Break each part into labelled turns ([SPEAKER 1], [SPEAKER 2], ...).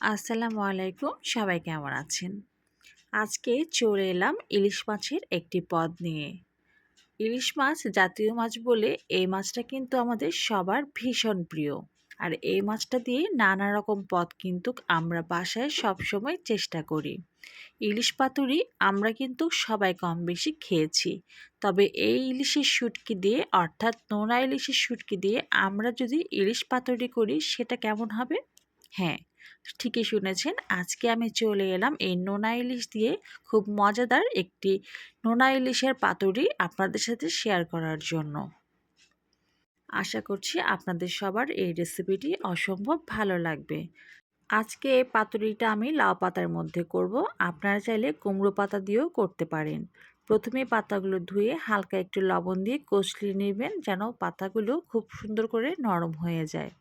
[SPEAKER 1] আসসালামু আলাইকুম, সবাই কেমন আছেন? আজকে চলে এলাম ইলিশ মাছের একটি পদ নিয়ে। ইলিশ মাছ জাতীয় মাছ বলে এই মাছটা কিন্তু আমাদের সবার ভীষণ প্রিয়। আর এই মাছটা দিয়ে নানা রকম পদ কিন্তু আমরা বাসায় সবসময় চেষ্টা করি। ইলিশ পাতুরি আমরা কিন্তু সবাই কম বেশি খেয়েছি। তবে এই ইলিশের শুটকি দিয়ে, অর্থাৎ নোনা ইলিশের শুটকি দিয়ে আমরা যদি ইলিশ পাতুরি করি, সেটা কেমন হবে? হ্যাঁ ঠিকই শুনেছেন। আজকে আমি চলে এলাম এই নোনা ইলিশ দিয়ে খুব মজাদার একটি নোনা ইলিশের পাতুরি আপনাদের সাথে শেয়ার করার জন্য। আশা করছি আপনাদের সবার এই রেসিপিটি অসম্ভব ভালো লাগবে। আজকে এই পাতুরিটা আমি লাউ পাতার মধ্যে করব। আপনারা চাইলে কুমড়ো পাতা দিয়েও করতে পারেন। প্রথমে পাতাগুলো ধুয়ে হালকা একটু লবণ দিয়ে কষলিয়ে নেবেন যেন পাতাগুলো খুব সুন্দর করে নরম হয়ে যায়।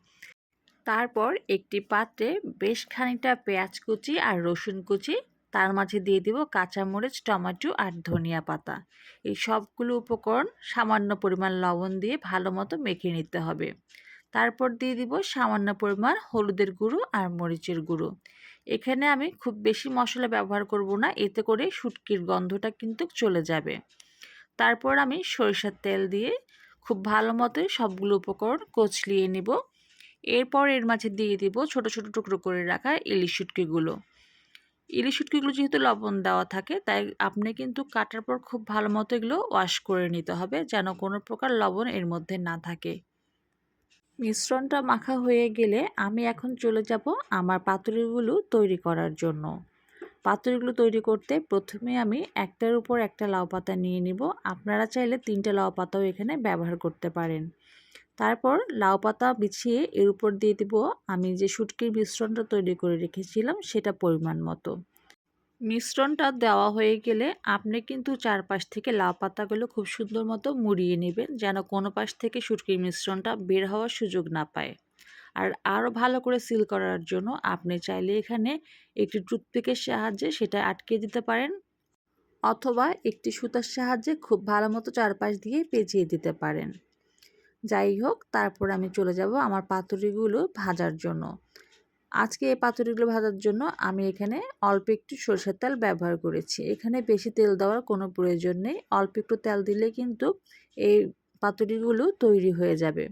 [SPEAKER 1] তারপর একটি পাত্রে বেশ খানিকটা পেঁয়াজ কুচি আর রসুন কুচি, তার মাঝে দিয়ে দিব কাঁচামরিচ, টমেটো আর ধনিয়া পাতা। এই সবগুলো উপকরণ সামান্য পরিমাণ লবণ দিয়ে ভালো মতো মেখে নিতে হবে। তারপর দিয়ে দিব সামান্য পরিমাণ হলুদের গুঁড়ো আর মরিচের গুঁড়ো। এখানে আমি খুব বেশি মশলা ব্যবহার করব না, এতে করে শুটকির গন্ধটা কিন্তু চলে যাবে। তারপর আমি সরিষার তেল দিয়ে খুব ভালো মতো সবগুলো উপকরণ কচলিয়ে নিব। এরপর এর মাঝে দিয়ে দিব ছোট ছোট টুকরো করে রাখা ইলিশ শুটকিগুলো। ইলিশ শুটকিগুলো যেহেতু লবণ দেওয়া থাকে, তাই আপনি কিন্তু কাটার পর খুব ভালো মতো এগুলো ওয়াশ করে নিতে হবে যেন কোনো প্রকার লবণ এর মধ্যে না থাকে। মিশ্রণটা মাখা হয়ে গেলে আমি এখন চলে যাব আমার পাতুরিগুলো তৈরি করার জন্য। পাতুরিগুলো তৈরি করতে প্রথমে আমি একটার উপর একটা লাউ পাতা নিয়ে নিব। আপনারা চাইলে তিনটে লাউ পাতাও এখানে ব্যবহার করতে পারেন। তারপর লাউ পাতা বিছিয়ে এর উপর দিয়ে দেব আমি যে শুটকির মিশ্রণটা তৈরি করে রেখেছিলাম সেটা পরিমাণ মতো। মিশ্রণটা দেওয়া হয়ে গেলে আপনি কিন্তু চারপাশ থেকে লাউ পাতাগুলো খুব সুন্দর মতো মুড়িয়ে নেবেন যেন কোনো পাশ থেকে শুটকির মিশ্রণটা বের হওয়ার সুযোগ না পায়। আর আরও ভালো করে সিল করার জন্য আপনি চাইলে এখানে একটি টুথপিকের সাহায্যে সেটা আটকে দিতে পারেন অথবা একটি সুতার সাহায্যে খুব ভালো মতো চারপাশ দিয়ে পেঁচিয়ে দিতে পারেন। যাই হোক, তারপর আমি চলে যাব আমার পাতুরিগুলো ভাজার জন্য। আজকে এই পাতুরিগুলো ভাজার জন্য আমি এখানে অল্প একটু সরষের তেল ব্যবহার করেছি। এখানে বেশি তেল দেওয়ার কোনো প্রয়োজন নেই। অল্প একটু তেল দিলে কিন্তু এই পাতুরিগুলো তৈরি হয়ে যাবে।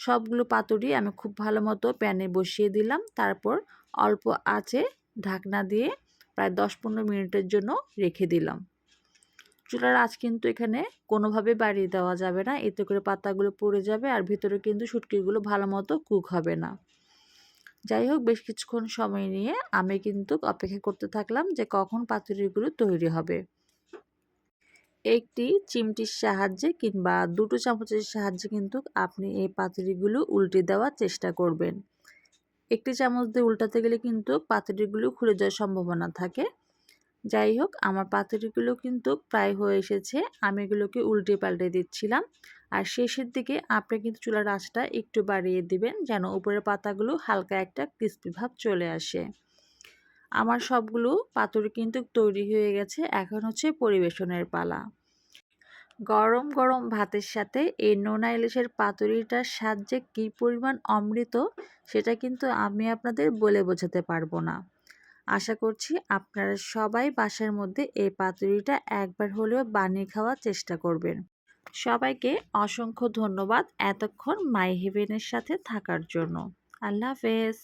[SPEAKER 1] সবগুলো পাতুরি আমি খুব ভালো মতো প্যানে বসিয়ে দিলাম। তারপর অল্প আঁচে ঢাকনা দিয়ে প্রায় দশ পনেরো মিনিটের জন্য রেখে দিলাম। চুলার আঁচ কিন্তু এখানে কোনোভাবে বাড়িয়ে দেওয়া যাবে না। এতে করে পাতাগুলো পড়ে যাবে আর ভিতরে কিন্তু শুটকিগুলো ভালো মতো কুক হবে না। যাই হোক, বেশ কিছুক্ষণ সময় নিয়ে আমি কিন্তু অপেক্ষা করতে থাকলাম যে কখন পাতুরিগুলো তৈরি হবে। একটি চিমটির সাহায্যে কিংবা দুটো চামচের সাহায্যে কিন্তু আপনি এই পাতুরিগুলো উল্টে দেওয়ার চেষ্টা করবেন। একটি চামচ দিয়ে উল্টাতে গেলে কিন্তু পাতুরিগুলো খুলে যাওয়ার সম্ভাবনা থাকে। যাই হোক আমার পাতুরিগুলো কিন্তু প্রায় হয়ে এসেছে। আমি এগুলোকে উল্টে পাল্টে দিচ্ছিলাম। আর শেষের দিকে আপনি কিন্তু চুলার আঁচটা একটু বাড়িয়ে দিবেন যেন উপরের পাতাগুলো হালকা একটা ক্রিস্পি ভাব চলে আসে। আমার সবগুলো পাতুরি কিন্তু তৈরি হয়ে গেছে। এখন হচ্ছে পরিবেশনের পালা। গরম গরম ভাতের সাথে এই নোনা ইলিশের পাতুরিটার স্বাদ যে কী পরিমাণ অমৃত, সেটা কিন্তু আমি আপনাদের বলে বোঝাতে পারব না। আশা করছি আপনারা সবাই বাসার মধ্যে এই পাতুরিটা একবার হলেও বানিয়ে খাওয়ার চেষ্টা করবেন। সবাইকে অসংখ্য ধন্যবাদ এতক্ষণ মাই হেভেনের সাথে থাকার জন্য। আল্লাহ হাফেজ।